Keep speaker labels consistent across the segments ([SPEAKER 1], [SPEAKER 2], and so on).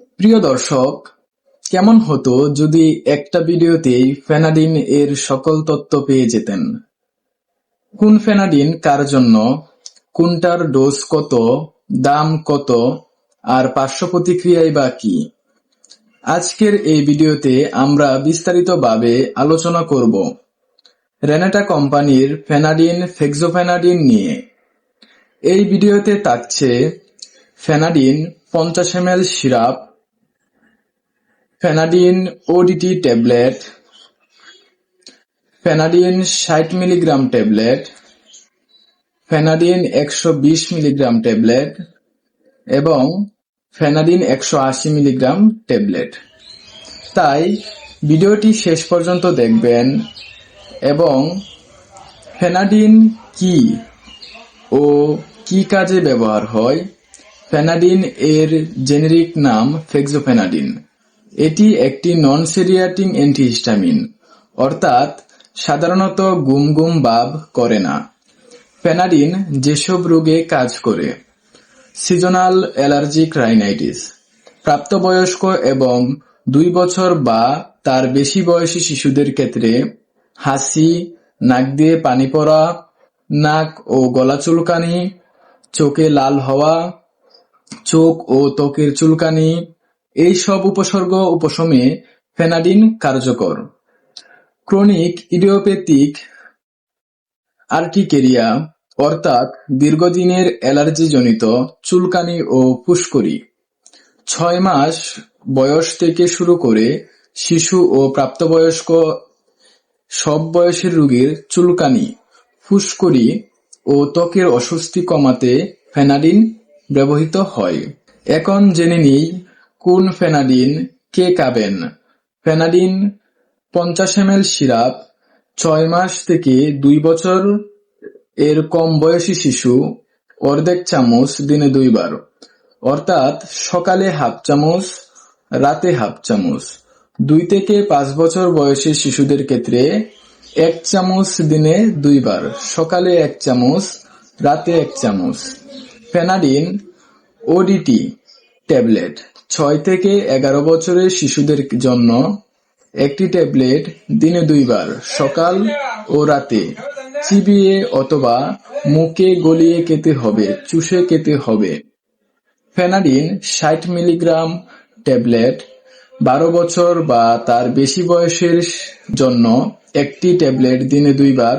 [SPEAKER 1] প্রিয় দর্শক, কেমন হতো যদি একটা ভিডিওতেই ফেনাডিন এর সকল তথ্য পেয়ে যেতেন? কোন ফেনাডিন কার জন্য, কোনটার ডোজ কত, দাম কত, আর পার্শ্ব প্রতিক্রিয়াই বা কি? আজকের এই ভিডিওতে আমরা বিস্তারিতভাবে আলোচনা করব রেনেটা কোম্পানির ফেনাডিন ফেক্সোফেনাডিন নিয়ে। এই ভিডিওতে থাকছে ফেনাডিন পঞ্চাশ ML syrup Fenadin ODT tablet Fenadin ষাট মিলিগ্রাম ট্যাবলেট ফেনাডিন একশো বিশ মিলিগ্রাম ট্যাবলেট এবং ফেনাডিন একশো আশি মিলিগ্রাম ট্যাবলেট তাই ভিডিওটি শেষ পর্যন্ত দেখবেন এবং ফেনাডিন কি ও কি কাজে ব্যবহার হয়? ফেনাডিন এর জেনেরিক নাম ফেক্সোফেনাডিন এটি একটি নন সেরিয়াটিং অ্যান্টিহিস্টামিন অর্থাৎ সাধারণত গুম গুম ভাব করে না। ফেনাডিন যেসব রোগে কাজ করে। সিজনাল অ্যালার্জিক রাইনাইটিস, প্রাপ্তবয়স্ক এবং দুই বছর বা তার বেশি বয়সী শিশুদের ক্ষেত্রে হাসি, নাক দিয়ে পানি পড়া, নাক ও গলা চুলকানি, চোখে লাল হওয়া, চোখ ও ত্বকের চুলকানি এই সব উপসর্গ উপশমে ফেনাডিন কার্যকর। ক্রনিক ইডিওপ্যাথিক আর্টিকেরিয়া, অর্থাৎ দীর্ঘদিনের অ্যালার্জিজনিত চুলকানি ও ফুসকুড়ি। ছয় মাস বয়স থেকে শুরু করে শিশু ও প্রাপ্তবয়স্ক সব বয়সের রোগীর চুলকানি, ফুসকুড়ি ও ত্বকের অস্বস্তি কমাতে ফেনাডিন ব্যবহৃত হয়। এখন জেনে নিই কোন ফেনাডিন কে খাবেন? ফেনাডিন পঞ্চাশ এমএল সিরাপ, ছয় মাস থেকে দুই বছর এর কম বয়সী শিশু, অর্ধেক চামচ দিনে দুইবার। অর্থাৎ সকালে হাফ চামচ, রাতে হাফ চামচ। দুই থেকে পাঁচ বছর বয়সী শিশুদের ক্ষেত্রে এক চামচ দিনে দুইবার, সকালে এক চামচ, রাতে এক চামচ। Fenadin, ODT tablet. ছয় থেকে এগারো বছরের শিশুদের জন্য একটি ট্যাবলেট দিনে দুইবার, সকাল ও রাতে। চিবিয়ে অথবা মুখে গলিয়ে খেতে হবে, চুষে খেতে হবে। ফেনাডিন ষাট মিলিগ্রাম ট্যাবলেট বারো বছর বা তার বেশি বয়সের জন্য একটি ট্যাবলেট দিনে দুইবার,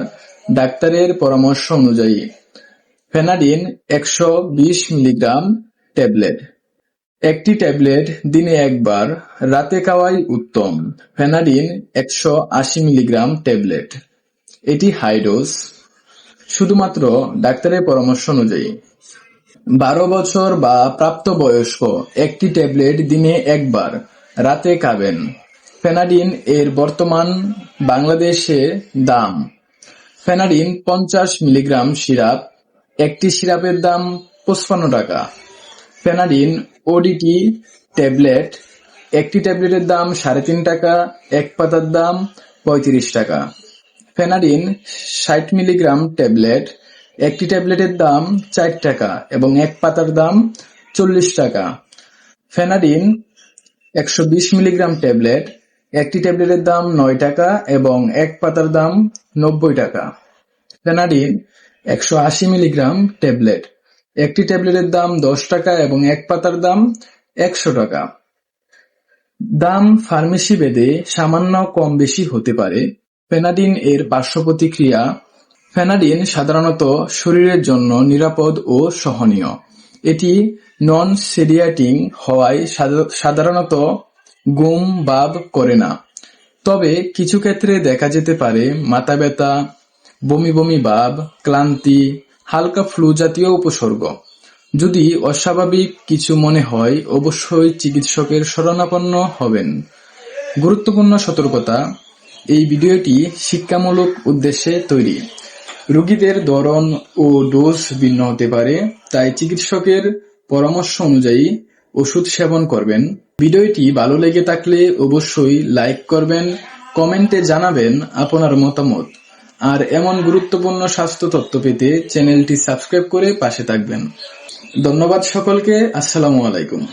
[SPEAKER 1] ডাক্তারের পরামর্শ অনুযায়ী। ফেনাডিন একশো বিশ মিলিগ্রাম ট্যাবলেট। একটি ট্যাবলেট দিনে একবার, রাতে খাওয়াই উত্তম। ফেনাডিন একশো আশি মিলিগ্রাম ট্যাবলেট। এটি হাই ডোজ শুধুমাত্র ডাক্তারের পরামর্শ অনুযায়ী। বারো বছর বা প্রাপ্তবয়স্ক একটি ট্যাবলেট দিনে একবার, রাতে খাবেন। ফেনাডিন এর বর্তমান বাংলাদেশে দাম। ফেনাডিন পঞ্চাশ মিলিগ্রাম সিরাপ। একটি সিরাপের দাম পঁচপান্ন টাকা। Fenadin ODT tablet. একটি ট্যাবলেটের দাম সাড়ে তিন টাকা, এক পাতার দাম পঁয়ত্রিশ টাকা। ফেনাডিন ষাট মিলিগ্রাম ট্যাবলেট। একটি ট্যাবলেটের দাম চার টাকা এবং এক পাতার দাম চল্লিশ টাকা। ফেনাডিন একশো বিশ মিলিগ্রাম ট্যাবলেট। একটি ট্যাবলেটের দাম নয় টাকা এবং এক পাতার দাম নব্বই টাকা। ফেনাডিন একশো আশি মিলিগ্রাম ট্যাবলেট। একটি ট্যাবলেটের দাম দশ টাকা এবং এক পাতার দাম একশো টাকা। দাম ফার্মেসি ভেদে সামান্য কম বেশি হতে পারে। ফেনাডিন এর পার্শ্ব প্রতিক্রিয়া ফেনাডিন সাধারণত শরীরের জন্য নিরাপদ ও সহনীয়। এটি নন সেডিয়াটিং হওয়ায় সাধা- সাধারণত গুম ভাব করে না। তবে কিছু ক্ষেত্রে দেখা যেতে পারে মাথা ব্যথা, বমি বমি ভাব, ক্লান্তি হালকা ফ্লু জাতীয় উপসর্গ। যদি অস্বাভাবিক কিছু মনে হয়, অবশ্যই চিকিৎসকের শরণাপন্ন হবেন। গুরুত্বপূর্ণ সতর্কতা। এই ভিডিওটি শিক্ষামূলক উদ্দেশ্যে তৈরি। রোগীদের ধরন ও ডোজ ভিন্ন হতে পারে, তাই চিকিৎসকের পরামর্শ অনুযায়ী ওষুধ সেবন করবেন। ভিডিওটি ভালো লেগে থাকলে অবশ্যই লাইক করবেন, কমেন্টে জানাবেন আপনার মতামত। আর এমন গুরুত্বপূর্ণ স্বাস্থ্য তথ্য পেতে চ্যানেলটি সাবস্ক্রাইব করে পাশে থাকবেন। ধন্যবাদ সকলকে, আসসালামু আলাইকুম।